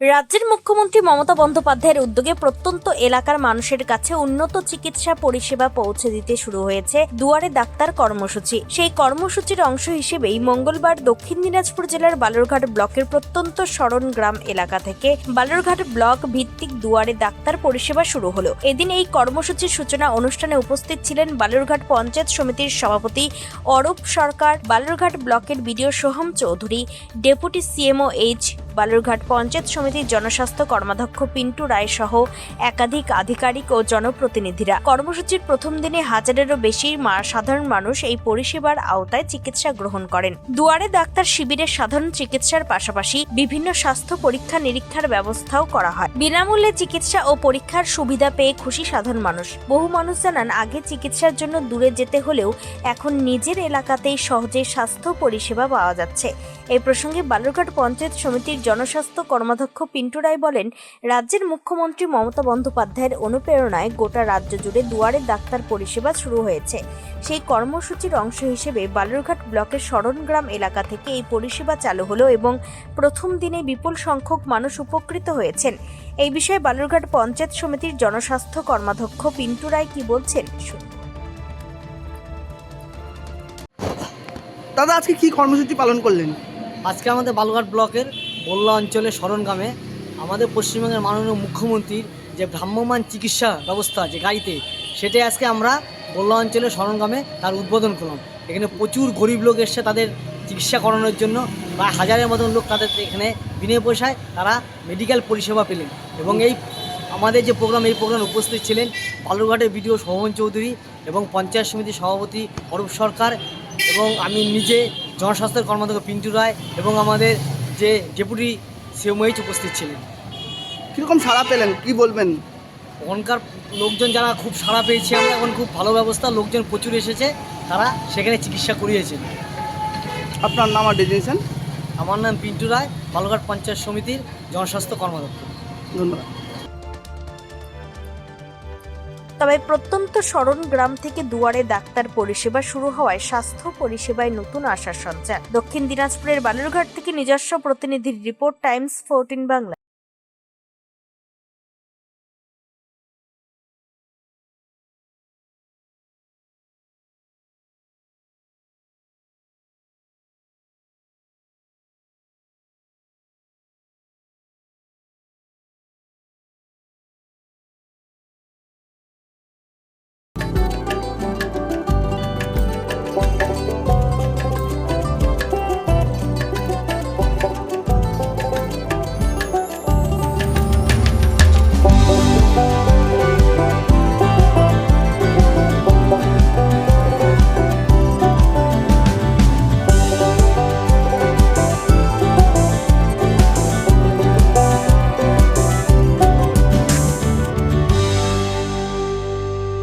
রাজ্যের মুখ্যমন্ত্রী মমতা বন্দ্যোপাধ্যায়ের উদ্যোগে প্রত্যন্ত এলাকার মানুষের কাছে উন্নত চিকিৎসা পরিষেবা পৌঁছে দিতে শুরু হয়েছে দুয়ারে ডাক্তার কর্মসূচি। সেই কর্মসূচির অংশ হিসেবেই মঙ্গলবার দক্ষিণ দিনাজপুর জেলার বালুরঘাট ব্লকের প্রত্যন্ত শরণ গ্রাম এলাকা থেকে বালুরঘাট ব্লক ভিত্তিক দুয়ারে ডাক্তার পরিষেবা শুরু হলো। এদিন এই কর্মসূচির সূচনা অনুষ্ঠানে উপস্থিত ছিলেন বালুরঘাট পঞ্চায়েত সমিতির সভাপতি অরূপ সরকার, বালুরঘাট ব্লকের BDO Soham Chowdhury, deputy CMO H Balurghat panchayat সমিতির জনস্বাস্থ্য কর্মাধ্যক্ষ পিন্টু রায় সহ একাধিক আধিকারিক ও জনপ্রতিনিধিরা। কর্মসূচির প্রথম দিনে হাজারেরও বেশি সাধারণ মানুষ এই পরিষেবার আওতায় চিকিৎসা গ্রহণ করেন। দুয়ারে ডাক্তার শিবিরে সাধারণ চিকিৎসার পাশাপাশি বিভিন্ন স্বাস্থ্য পরীক্ষা নিরীক্ষার ব্যবস্থাও করা হয়। বিনামূল্যে চিকিৎসা ও পরীক্ষার সুবিধা পেয়ে খুশি সাধারণ মানুষ। বহু মানুষ জানান, আগে চিকিৎসার জন্য দূরে যেতে হলেও এখন নিজের এলাকাতেই সহজে স্বাস্থ্য পরিষেবা পাওয়া যাচ্ছে। এই প্রসঙ্গে বালুরঘাট পঞ্চায়েত সমিতির জনস্বাস্থ্য কর্মাধ্যক্ষ পিন্টু রায় বলেন রাজ্যের মুখ্যমন্ত্রী মমতা বন্দ্যোপাধ্যায়ের অনুপ্রেরণায় গোটা রাজ্য জুড়ে দুয়ারে ডাক্তার পরিষেবা শুরু হয়েছে। সেই কর্মসূচির অংশ হিসেবে বালুরঘাট ব্লকের শরণগ্রাম এলাকা থেকে এই পরিষেবা চালু হলো এবং প্রথম দিনে বিপুল সংখ্যক মানুষ উপকৃত হয়েছেন। এই বিষয়ে বালুরঘাট পঞ্চায়েত সমিতির জনস্বাস্থ্য কর্মাধ্যক্ষ পিন্টু রায় কি বলছেন? শুনুন। দাদা আজকে কি কর্মসূচি পালন করলেন? আজকে আমাদের বালুঘাট ব্লকের বল্লা অঞ্চলের শরণগ্রামে আমাদের পশ্চিমবঙ্গের মাননীয় মুখ্যমন্ত্রীর যে ভ্রাম্যমান চিকিৎসা ব্যবস্থা যে গাড়িতে, সেটাই আজকে আমরা বল্লা অঞ্চলের শরণগ্রামে তার উদ্বোধন করলাম। এখানে প্রচুর গরিব লোক এসছে তাদের চিকিৎসা করানোর জন্য প্রায় হাজারের মতন লোক তাদের এখানে বিনা পয়সায় তারা মেডিকেল পরিষেবা পেলেন। এবং এই আমাদের যে প্রোগ্রাম এই প্রোগ্রামে উপস্থিত ছিলেন বালুরঘাটের বিডিও শোভন চৌধুরী এবং পঞ্চায়েত সমিতির সভাপতি অরূপ সরকার এবং আমি নিজে জনস্বাস্থ্যের কর্মাধ্যক্ষ পিন্টু রায় এবং আমাদের যে ডেপুটি সিএমএইচ উপস্থিত ছিলেন। কীরকম সাড়া পেলেন? কি বলবেন? ওখানকার লোকজন যারা খুব সাড়া পেয়েছে আমরা এখন খুব ভালো ব্যবস্থা লোকজন প্রচুর এসেছে তারা সেখানে চিকিৎসা করিয়েছে আপনার নাম আর ডেজিনেশন আমার নাম পিন্টু রায় বালুঘাট পঞ্চায়েত সমিতির জনস্বাস্থ্য কর্মাধ্যক্ষ ধন্যবাদ। তবে প্রত্যন্ত শরণ গ্রাম থেকে দুয়ারে ডাক্তার পরিষেবা শুরু হওয়ায় স্বাস্থ্য পরিষেবায় নতুন আশার সঞ্চার। দক্ষিণ দিনাজপুরের বালুরঘাট থেকে নিজস্ব প্রতিনিধির রিপোর্ট, টাইমস, ফোরটিন বাংলা।